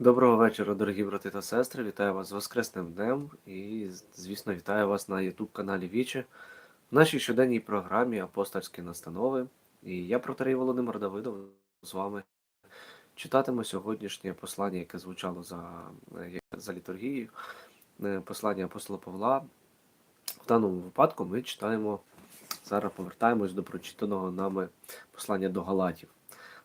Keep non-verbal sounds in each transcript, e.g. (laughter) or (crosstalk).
Доброго вечора, дорогі брати та сестри. Вітаю вас з Воскресним днем і, звісно, вітаю вас на YouTube каналі Вічі в нашій щоденній програмі Апостольські настанови. І я, протерей Володимир Давидов, з вами читатиму сьогоднішнє послання, яке звучало за, за літургією, е, послання апостола Павла. В даному випадку ми читаємо, зараз повертаємось до прочитаного нами послання до Галатів.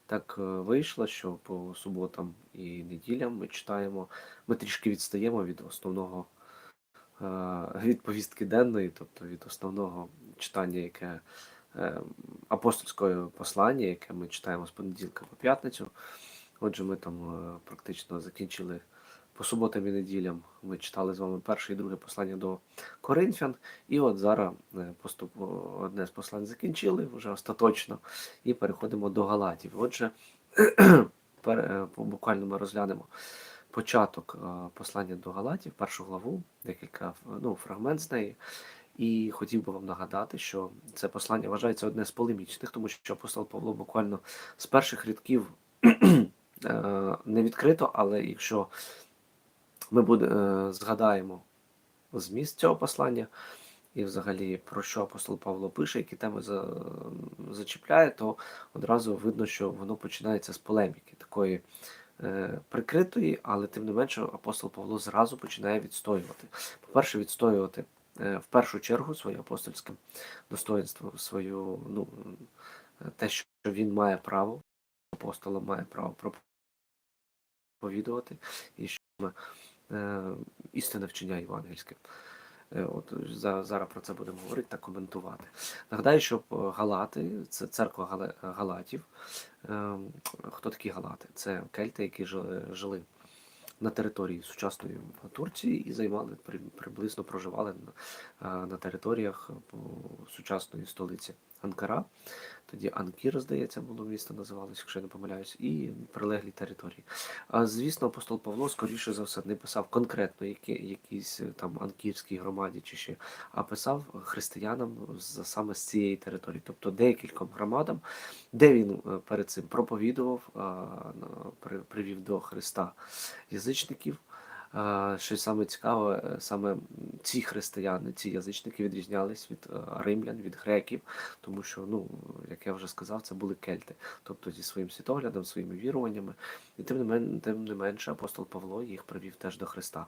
Так е, вийшло, що по суботам і неділям ми читаємо, ми трішки відстаємо від основного е, від повістки денної, тобто від основного читання, яке е, апостольського послання, яке ми читаємо з понеділка по п'ятницю. Отже, ми там практично закінчили по суботам і неділям. Ми читали з вами перше і друге послання до Коринфян. І от зараз е, поступ... одне з послань закінчили вже остаточно, і переходимо до Галатів. Отже, (clears throat) е, буквально ми розглянемо початок е, послання до Галатів, першу главу, декілька ну, фрагмент з неї. І хотів би вам нагадати, що це послання вважається одне з полемічних, тому що апостол Павло буквально з перших рядків (clears throat) не відкрито, але якщо ми буде, згадаємо зміст цього послання і взагалі про що апостол Павло пише, які теми за, зачіпляє, то одразу видно, що воно починається з полеміки, такої е, прикритої, але тим не менше апостол Павло зразу починає відстоювати. По-перше, відстоювати е, в першу чергу своє апостольське достоинство, свою, ну, те, що він має право, апостола має право проповідувати, і що е, істинне вчення євангельське. Е, От зараз про це будемо говорити та коментувати. Нагадаю, що е, Галати це церква Галатів. Е, Хто такі Галати? Це кельти, які жили, на території сучасної Турції і займали приблизно проживали на, е, територіях е, сучасної столиці Анкара. Тоді Анкір, здається, було місто називалось, якщо я не помиляюсь, і прилеглі території. А звісно, апостол Павло, скоріше за все, не писав конкретно які, якійсь е, там анкірській громаді чи ще, а писав християнам саме з цієї території, тобто декільком громадам, де він е, перед цим проповідував, при- привів до Христа язичників. Що саме цікаве, е, саме ці християни, ці язичники відрізнялись від е, римлян, від греків, тому що, ну, як я вже сказав, це були кельти, тобто зі своїм світоглядом, своїми віруваннями. І тим не, мен, тим не менше апостол Павло їх привів теж до Христа.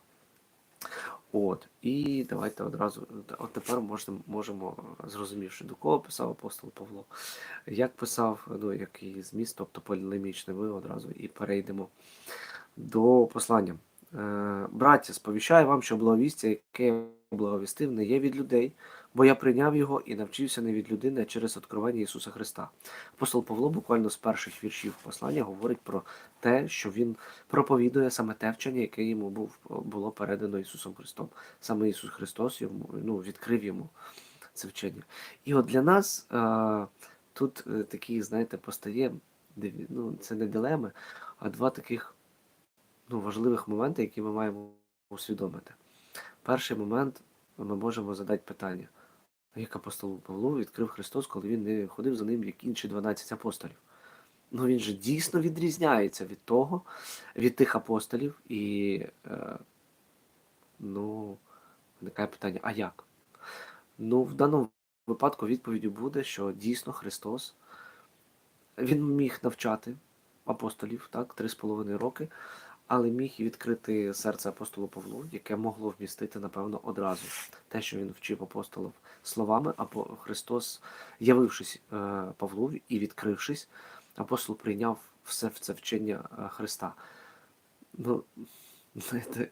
От, і давайте одразу, от тепер можемо, можемо зрозумівши, до кого писав апостол Павло, як писав, ну, який зміст, тобто полемічний, ми одразу і перейдемо до послання. Е, Браття, сповіщаю вам, що благовістя, яке я благовістив, не є від людей, бо я прийняв його і навчився не від людини, а через откровення Ісуса Христа. Апостол Павло буквально з перших віршів послання говорить про те, що він проповідує саме те вчення, яке йому був, було передано Ісусом Христом. Саме Ісус Христос йому ну, відкрив йому це вчення. І от для нас е, тут е, такі, знаєте, постає, ну, це не дилеми, а два таких ну, важливих моменти, які ми маємо усвідомити. Перший момент ми можемо задати питання, як апостолу Павлу відкрив Христос, коли він не ходив за ним, як інші 12 апостолів. Ну він же дійсно відрізняється від того, від тих апостолів, і е, ну, виникає питання, а як? Ну, в даному випадку відповіддю буде, що дійсно Христос він міг навчати апостолів так, три з половиною роки, але міг відкрити серце апостолу Павлу, яке могло вмістити, напевно, одразу те, що він вчив апостолів словами, а по- Христос, явившись е, Павлу і відкрившись, апостол прийняв все це вчення е, Христа. Ну, знаєте,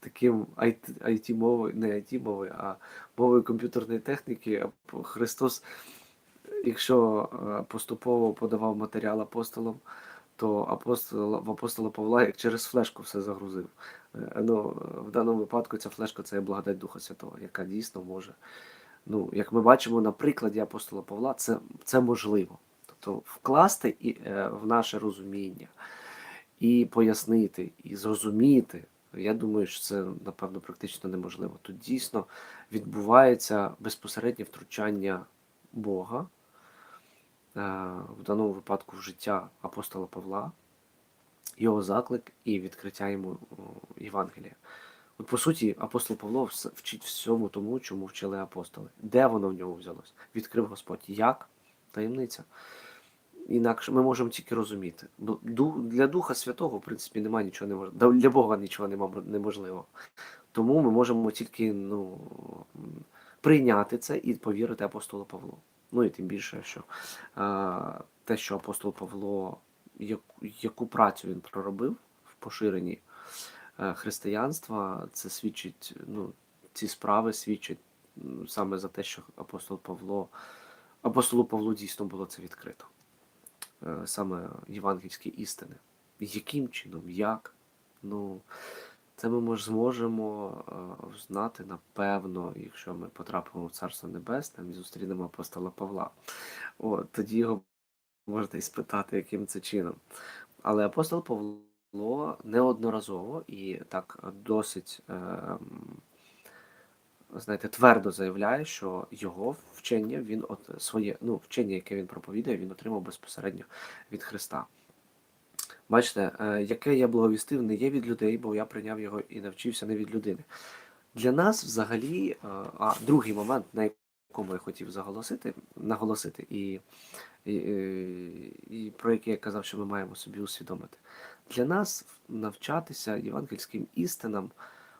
таким IT мовою, не IT мовою, а мовою комп'ютерної техніки, Христос, якщо е, поступово подавав матеріал апостолам, то апостол, в апостола Павла як через флешку все загрузив. Е, Ну, в даному випадку ця флешка це є благодать Духа Святого, яка дійсно може. Ну, як ми бачимо на прикладі апостола Павла, це, це можливо. Тобто вкласти і, е, в наше розуміння і пояснити, і зрозуміти. Я думаю, що це напевно практично неможливо. Тут дійсно відбувається безпосереднє втручання Бога, в даному випадку в життя апостола Павла, його заклик і відкриття йому Євангелія. От, по суті, апостол Павло вчить всьому тому, чому вчили апостоли. Де воно в нього взялось? Відкрив Господь. Як? Таємниця. Інакше ми можемо тільки розуміти. Для Духа Святого, в принципі, немає нічого неможливого. Для Бога нічого нема неможливого. Тому ми можемо тільки ну, прийняти це і повірити апостолу Павлу. Ну і тим більше, що а, те, що апостол Павло, яку, яку працю він проробив в поширенні е, християнства, це свідчить, ну, ці справи свідчать саме за те, що апостол Павло, апостолу Павлу дійсно було це відкрито. Е, Саме євангельські істини. Яким чином, як? Ну, це ми мож, зможемо е, знати напевно, якщо ми потрапимо в Царство Небесне і зустрінемо апостола Павла. От, тоді його можете і спитати, яким це чином. Але апостол Павло неодноразово і так досить, е, знаєте, твердо заявляє, що його вчення він от своє, ну, вчення, яке він проповідує, він отримав безпосередньо від Христа. Бачите, е, яке я благовістив, не є від людей, бо я прийняв його і навчився не від людини. Для нас взагалі, е, а другий момент, на якому я хотів заголосити, наголосити, і, і, і, і про який я казав, що ми маємо собі усвідомити. Для нас навчатися євангельським істинам,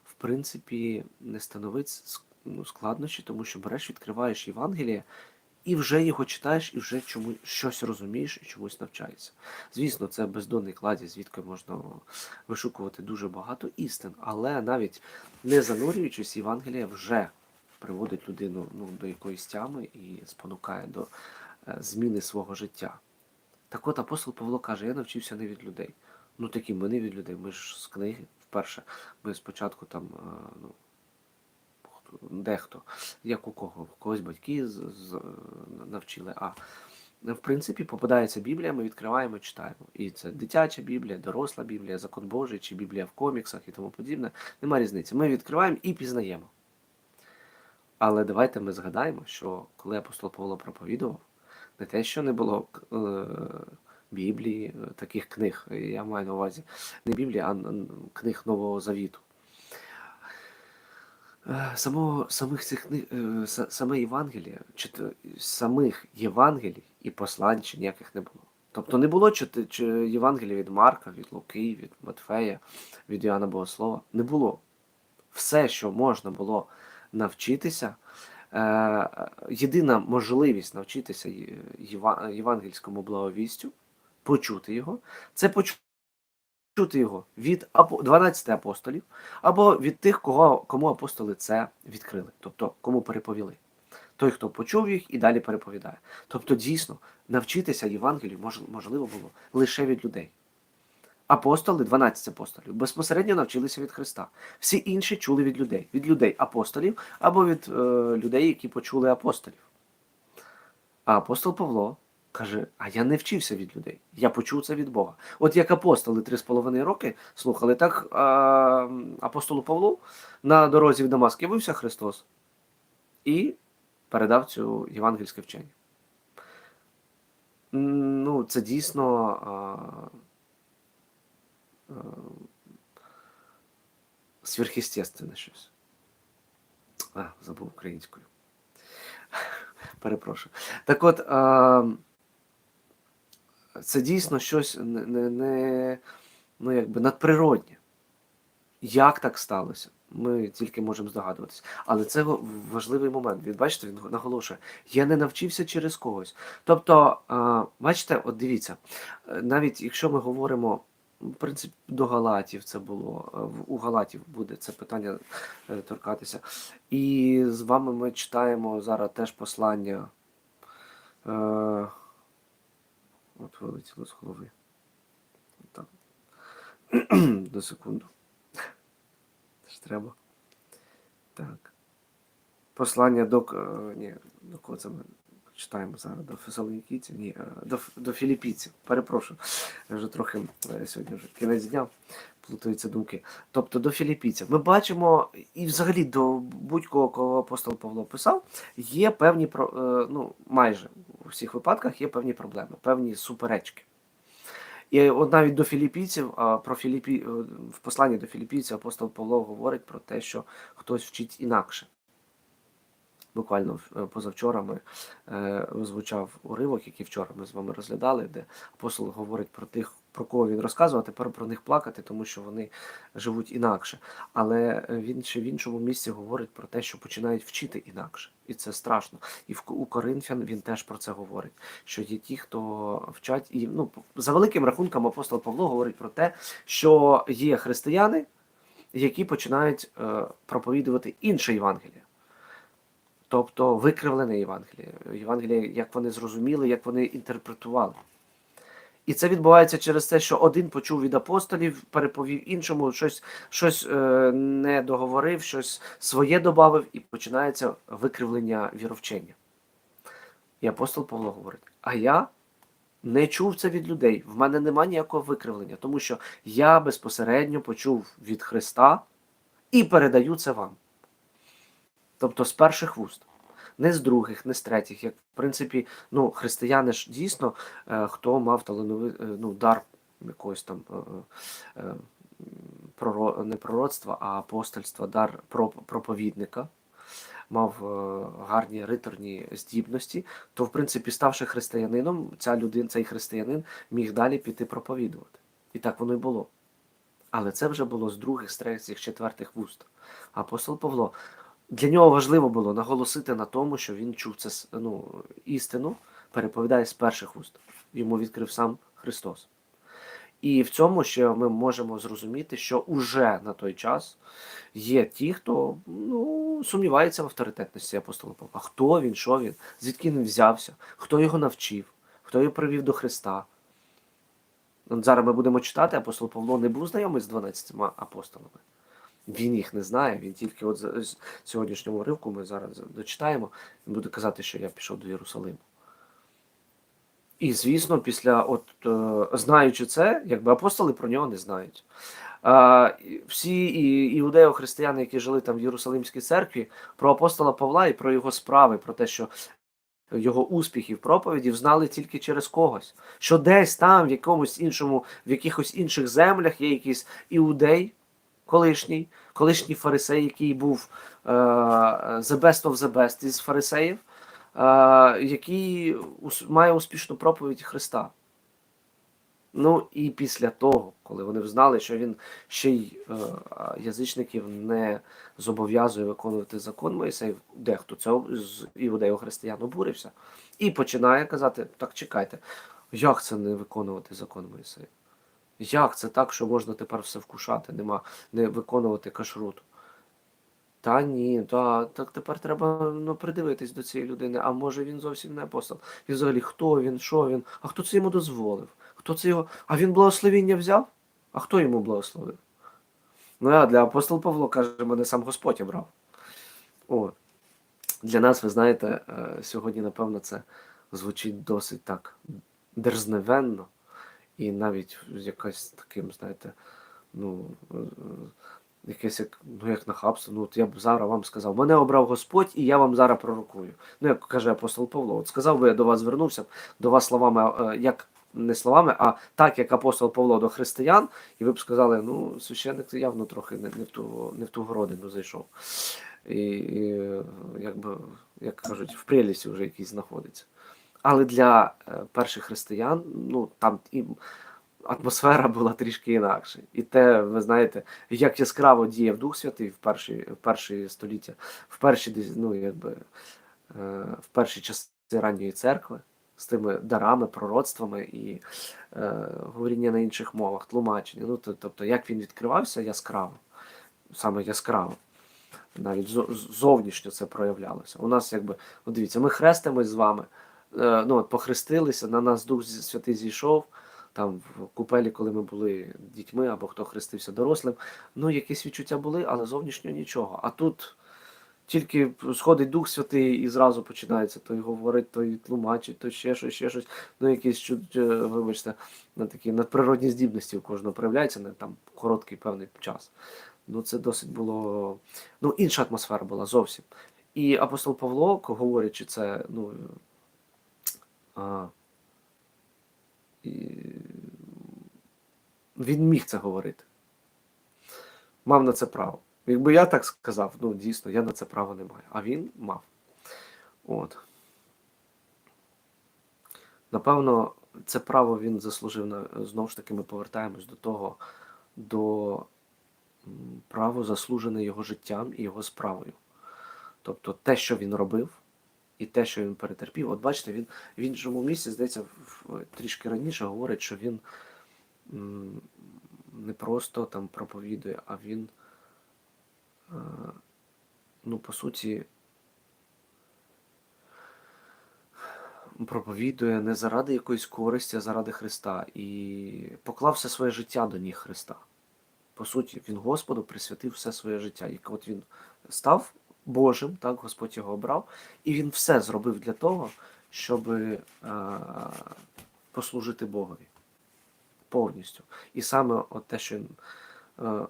в принципі, не становить ну, складнощі, тому що береш, відкриваєш Євангеліє і вже його читаєш, і вже чому щось розумієш і чомусь навчаєшся. Звісно, це бездонний кладі, звідки можна вишукувати дуже багато істин, але навіть не занурюючись, Євангелія вже приводить людину ну, до якоїсь тями і спонукає до е, зміни свого життя. Так от апостол Павло каже: я навчився не від людей. Ну такі ми не від людей. Ми ж з книги вперше. Ми спочатку там, е, ну, дехто, як у кого, когось батьки з, з, навчили. А в принципі, попадається Біблія, ми відкриваємо, читаємо. І це дитяча Біблія, доросла Біблія, закон Божий, чи Біблія в коміксах і тому подібне. Нема різниці. Ми відкриваємо і пізнаємо. Але давайте ми згадаємо, що коли апостол Павло проповідував, не те, що не було е, Біблії, е, таких книг, я маю на увазі не Біблії, а книг Нового Завіту. Е, Самого, самих цих е, саме Євангелія, чи то- самих Євангелій і послань ніяких не було. Тобто не було чи, чи Євангелія від Марка, від Луки, від Матфея, від Іоанна Богослова. Не було. Все, що можна було навчитися, е, єдина можливість навчитися євангельському благовістю, почути його, це почути його від 12 апостолів або від тих, кого, кому апостоли це відкрили, тобто кому переповіли. Той, хто почув їх і далі переповідає. Тобто, дійсно, навчитися Євангелію можливо було лише від людей. Апостоли, 12 апостолів, безпосередньо навчилися від Христа. Всі інші чули від людей, від людей апостолів або від е, людей, які почули апостолів. А апостол Павло каже: А я не вчився від людей, я почув це від Бога. От як апостоли три з половиною роки слухали, так а, апостолу Павлу на дорозі в Дамаск явився Христос і передав цю євангельське вчення. Ну, це дійсно. А, а, сверхъестественне щось. А, забув українською. Перепрошую. Так от, а, це дійсно щось не, не, не ну, якби надприроднє. Як так сталося? Ми тільки можемо здогадуватися. Але це важливий момент. Він бачите, він наголошує: я не навчився через когось. Тобто, бачите, от дивіться, е, навіть якщо ми говоримо. В принципі, до Галатів це було. е, У Галатів буде це питання е, торкатися. І з вами ми читаємо зараз теж послання. От вилетіло з голови. Так. (clears throat) До секунду. Це ж треба. Так. Послання до. е, Ні, до кого це ми читаємо зараз? До Фесалонікійців? Ні, е, до, до Філіппійців. Перепрошую. Я вже трохи е, сьогодні вже кінець дня плутаються думки. Тобто до філіппійців. Ми бачимо, і взагалі до будь-кого, кого апостол Павло писав, є певні ну майже у всіх випадках є певні проблеми, певні суперечки. І от навіть до філіппійців, про Філіппі... е, в посланні до філіппійців апостол Павло говорить про те, що хтось вчить інакше. Буквально е, позавчора ми е, звучав уривок, який вчора ми з вами розглядали, де апостол говорить про тих, про кого він розказував, а тепер про них плакати, тому що вони живуть інакше. Але е, він ще в іншому місці говорить про те, що починають вчити інакше, і це страшно. І в у Коринфян він теж про це говорить. Що є ті, хто вчать, і ну за великим рахунком апостол Павло говорить про те, що є християни, які починають е, проповідувати інше Євангеліє. Тобто викривлене Євангеліє, Євангеліє, як вони зрозуміли, як вони інтерпретували. І це відбувається через те, що один почув від апостолів, переповів іншому, щось щось е, не договорив, щось своє додав, і починається викривлення віровчення. І апостол Павло говорить: а я не чув це від людей, в мене нема ніякого викривлення, тому що я безпосередньо почув від Христа і передаю це вам. Тобто з перших вуст. Не з других, не з третіх. Як в принципі, ну, християни ж дійсно, е, хто мав талановий е, ну, дар якогось там е, не пророцтва, а апостольства, дар про- проповідника, мав гарні риторні здібності, то, в принципі, ставши християнином, ця людина, цей християнин міг далі піти проповідувати. І так воно й було. Але це вже було з других, з третіх, четвертих вуст. Апостол Павло для нього важливо було наголосити на тому, що він чув це ну, істину, переповідає з перших уст. Йому відкрив сам Христос. І в цьому ще ми можемо зрозуміти, що уже на той час є ті, хто ну, сумнівається в авторитетності апостола Павла. Хто він, що він, звідки він взявся, хто його навчив, хто його привів до Христа. От зараз ми будемо читати, апостол Павло не був знайомий з 12 апостолами. Він їх не знає, він тільки от з сьогоднішнього ривку ми зараз дочитаємо, він буде казати, що я пішов до Єрусалиму. І, звісно, після, от, е, знаючи це, якби апостоли про нього не знають. А, всі і, іудео-християни, які жили там в Єрусалимській церкві, про апостола Павла і про його справи, про те, що його успіхів проповідів знали тільки через когось. Що десь там, в якомусь іншому, в якихось інших землях є якийсь іудей, колишній, колишній фарисей, який був е, the best of the best із фарисеїв, е, який має успішну проповідь Христа. Ну і після того, коли вони взнали, що він ще й е, язичників не зобов'язує виконувати закон Моїсеїв, дехто це з іудео-християн обурився, і починає казати: так чекайте, як це не виконувати закон Моїсеїв? Як це так, що можна тепер все вкушати, нема не виконувати кашрут? Та ні, та, так тепер треба ну, придивитись до цієї людини. А може він зовсім не апостол? І взагалі, хто він, що він, а хто це йому дозволив? Хто це його? А він благословіння взяв? А хто йому благословив? Ну а для апостол Павло каже, мене сам Господь обрав. О, для нас, ви знаєте, е, сьогодні, напевно, це звучить досить так дерзневенно і навіть якось таким, знаєте, ну, е, е, якесь як, ну, як нахабство. Ну, от я б зараз вам сказав, мене обрав Господь, і я вам зараз пророкую. Ну, як каже апостол Павло, от сказав би я до вас звернувся, до вас словами, е, як не словами, а так, як апостол Павло до християн, і ви б сказали, ну, священник явно трохи не, не, в, ту, не в ту городину зайшов. І, і якби, як кажуть, в прелісі вже якийсь знаходиться. Але для е, перших християн, ну там і атмосфера була трішки інакше. І те, ви знаєте, як яскраво діяв Дух Святий в перші, в перші століття, в перші ну, якби, е, в перші часи ранньої церкви з тими дарами, пророцтвами і е, говоріння на інших мовах, тлумачення. Ну, тобто, як він відкривався яскраво, саме яскраво. Навіть зовнішньо це проявлялося. У нас, якби, от дивіться, ми хрестимось з вами, ну, от похрестилися, на нас Дух Святий зійшов, там в купелі, коли ми були дітьми або хто хрестився дорослим. Ну, якісь відчуття були, але зовнішньо нічого. А тут тільки сходить Дух Святий і зразу починається той говорить, той тлумачить, то ще щось, ще щось. Ну, якісь е, вибачте, на такі надприродні здібності у кожного проявляються на там короткий певний час. Ну, це досить було. Ну, інша атмосфера була зовсім. І апостол Павло, говорячи це, ну. А, Він міг це говорити. Мав на це право. Якби я так сказав, ну дійсно, я на це право не маю. А він мав. От. Напевно, це право він заслужив на знову ж таки, ми повертаємось до того, до право заслужене його життям і його справою. Тобто те, що він робив, і те, що він перетерпів. От бачите, він в іншому місці, здається, трішки раніше говорить, що він не просто там проповідує, а він, е, ну, по суті, проповідує не заради якоїсь користі, а заради Христа. І поклав все своє життя до ніг Христа. По суті, він Господу присвятив все своє життя. І от він став Божим, так, Господь його обрав, і він все зробив для того, щоб е, послужити Богові повністю. І саме от те, що е,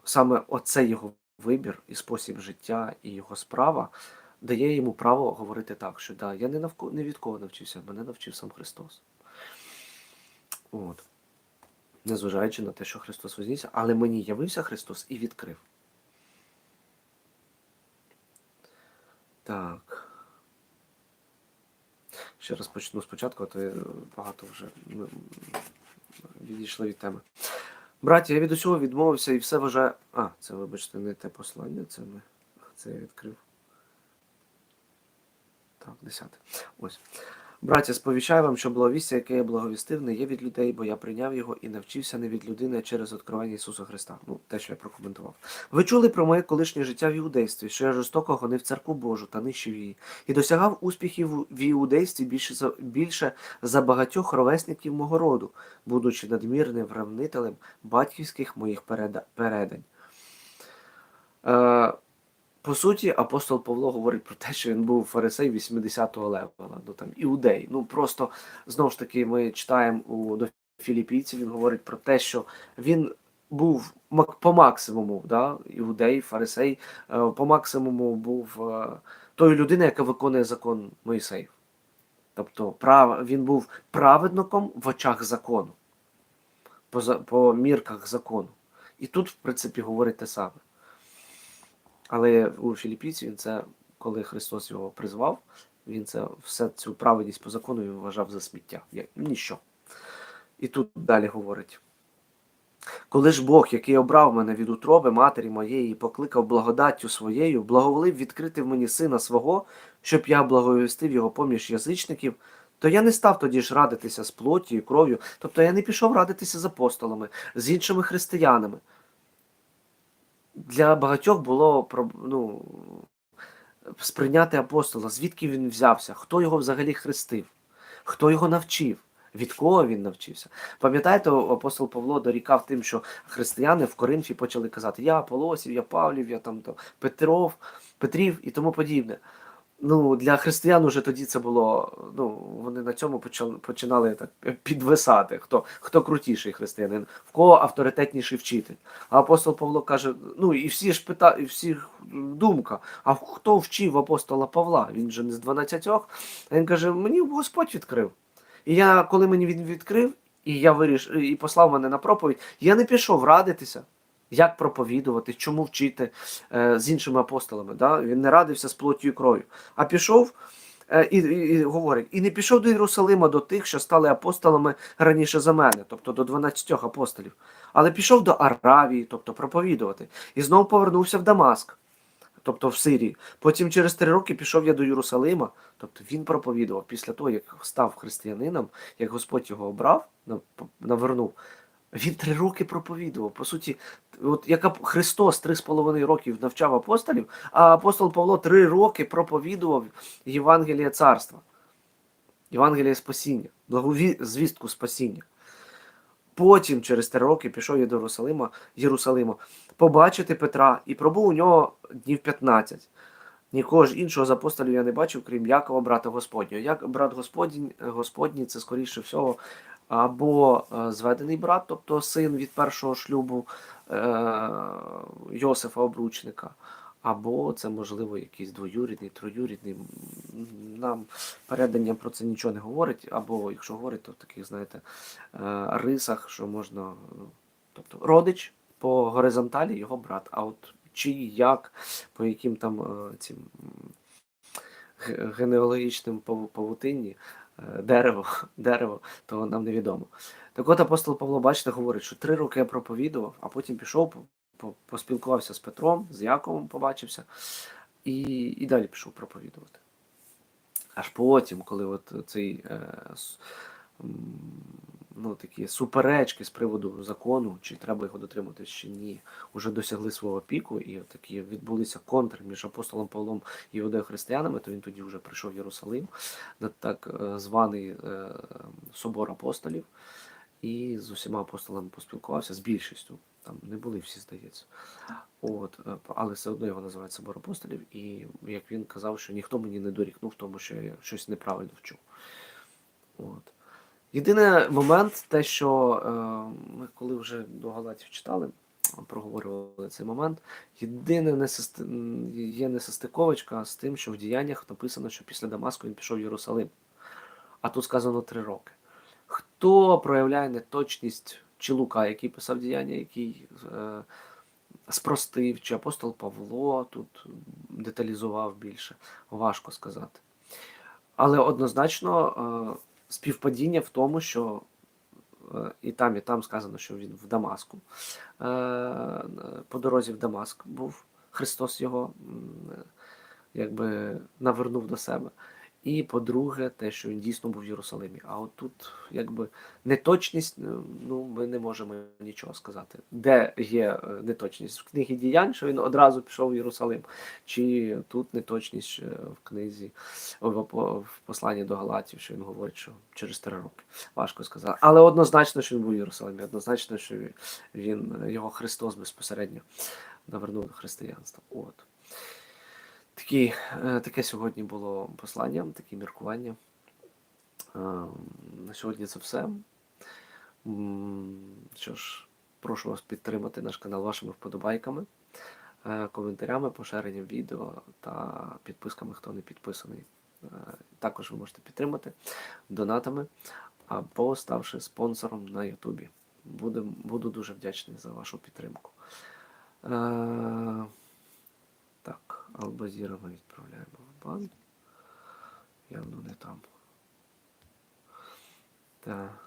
саме оцей його вибір і спосіб життя, і його справа дає йому право говорити так, що да, я не, навко, не від кого навчився, мене навчив сам Христос. От. Незважаючи на те, що Христос вознісся, але мені явився Христос і відкрив. Так. Ще раз почну спочатку, а то багато вже ми, відійшли від теми. Браті, я від усього відмовився і все вважаю. А, це, вибачте, не те послання, це ми. Це я відкрив. Так, десяте. Ось. Браття, сповіщаю вам, що благовістя, яке я благовістив, не є від людей, бо я прийняв його і навчився не від людини, а через відкривання Ісуса Христа. Ну, те, що я прокоментував. Ви чули про моє колишнє життя в іудействі, що я жорстоко гонив церкву Божу та нищив її, і досягав успіхів в іудействі більше за, більше за багатьох ровесників мого роду, будучи надмірним вравнителем батьківських моїх переда- передань. Е, по суті, апостол Павло говорить про те, що він був фарисей 80-го левела, ну там іудей. Ну просто знову ж таки, ми читаємо у до філіппійців, він говорить про те, що він був по максимуму, да, іудей, фарисей, е, по максимуму був е, тою людиною, яка виконує закон Моїсеїв. Тобто прав, він був праведником в очах закону, по, по мірках закону. І тут, в принципі, говорить те саме. Але у філіппійці він це, коли Христос його призвав, він це все цю праведність по закону він вважав за сміття. Як ніщо. І тут далі говорить. Коли ж Бог, який обрав мене від утроби матері моєї, покликав благодаттю своєю, благоволив відкрити в мені сина свого, щоб я благовістив його поміж язичників, то я не став тоді ж радитися з плоттю і кров'ю, тобто я не пішов радитися з апостолами, з іншими християнами для багатьох було ну, сприйняти апостола, звідки він взявся, хто його взагалі хрестив, хто його навчив, від кого він навчився. Пам'ятаєте, апостол Павло дорікав тим, що християни в Коринфі почали казати: Я Полосів, я Павлів, я там, там Петров, Петрів і тому подібне. Ну, для християн уже тоді це було. Ну, вони на цьому починали так підвисати. Хто, хто крутіший християнин, в кого авторитетніший вчитель. А апостол Павло каже: ну і всі ж пита, і всіх думка, а хто вчив апостола Павла? Він же не з 12. А він каже: мені Господь відкрив. І я, коли мені він відкрив, і я виріш, і послав мене на проповідь, я не пішов радитися. Як проповідувати, чому вчити е, з іншими апостолами? Да? Він не радився з плоттю і кров'ю, а пішов е, і, і, і говорить: і не пішов до Єрусалима до тих, що стали апостолами раніше за мене, тобто до 12 апостолів, але пішов до Аравії, тобто проповідувати, і знову повернувся в Дамаск, тобто в Сирії. Потім через три роки пішов я до Єрусалима, тобто він проповідував після того, як став християнином, як Господь його обрав, навернув. Він три роки проповідував. По суті, от яка Христос три з половиною років навчав апостолів, а апостол Павло три роки проповідував Євангеліє царства, Євангеліє спасіння, благові... звістку спасіння. Потім, через три роки, пішов я до Єрусалима, Єрусалима побачити Петра і пробув у нього днів 15. Нікого ж іншого з апостолів я не бачив, крім Якова, брата Господнього. Як брат Господній, Господній це скоріше всього або е, зведений брат, тобто син від першого шлюбу е, Йосифа Обручника, або це, можливо, якийсь двоюрідний, троюрідний. Нам передання про це нічого не говорить, або якщо говорить, то в таких, знаєте, е, рисах, що можна. ну, Тобто родич по горизонталі його брат. А от чи як, по яким там цим генеалогічним павутинні, дерево, (laughs) дерево, то нам невідомо. Так от апостол Павло, бачите, говорить, що три роки я проповідував, а потім пішов, по- по- поспілкувався з Петром, з Яковом побачився, і, і далі пішов проповідувати. Аж потім, коли от цей е, ну, такі суперечки з приводу закону, чи треба його дотримуватись, чи ні, вже досягли свого піку, і такі відбулися контри між апостолом Павлом і іудео-християнами, то він тоді вже прийшов в Єрусалим на так е, званий е, собор апостолів, і з усіма апостолами поспілкувався, з більшістю. Там не були всі, здається. От, е, але все одно його називають собор апостолів, і як він казав, що ніхто мені не дорікнув, тому що я щось неправильно вчу. От. Єдиний момент, те, що е, ми коли вже до Галатів читали, проговорювали цей момент. Єдине несости... є несостиковочка з тим, що в діяннях написано, що після Дамаску він пішов в Єрусалим. А тут сказано три роки. Хто проявляє неточність чи Лука, який писав діяння, який е, спростив, чи апостол Павло тут деталізував більше, важко сказати. Але однозначно е, співпадіння в тому, що е, і там, і там сказано, що він в Дамаску. Е, По дорозі в Дамаск був. Христос його якби навернув до себе. І по-друге, те, що він дійсно був в Єрусалимі. А от тут, якби неточність, ну, ну ми не можемо нічого сказати. Де є е, неточність? В книгі діянь, що він одразу пішов в Єрусалим, чи тут неточність е, в книзі в посланні до Галатів, що він говорить, що через три роки. Важко сказати. Але однозначно, що він був в Єрусалимі, однозначно, що він його Христос безпосередньо навернув до християнства. От. Такі, е, таке сьогодні було послання, такі міркування. Е, На сьогодні це все. Що ж, прошу вас підтримати наш канал вашими вподобайками, е, коментарями, поширенням відео та підписками, хто не підписаний. Також ви можете підтримати донатами або ставши спонсором на Ютубі. Буду дуже вдячний за вашу підтримку. Албазіра ми відправляємо в бан. Явно не там. Так.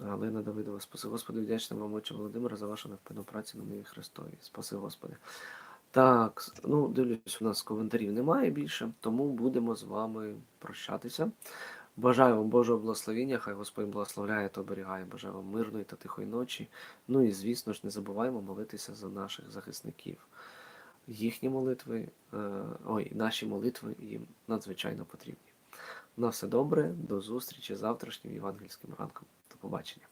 Галина Давидова, спаси Господи, вдячна вам, отче Володимира, за вашу невпинну працю на моїй Христові. Спаси Господи. Так, ну, дивлюсь, у нас коментарів немає більше, тому будемо з вами прощатися. Бажаю вам Божого благословення, хай Господь благословляє та оберігає. Бажаю вам мирної та тихої ночі. Ну і звісно ж, не забуваємо молитися за наших захисників. Їхні молитви, е, ой, наші молитви їм надзвичайно потрібні. На все добре, до зустрічі завтрашнім євангельським ранком. До побачення.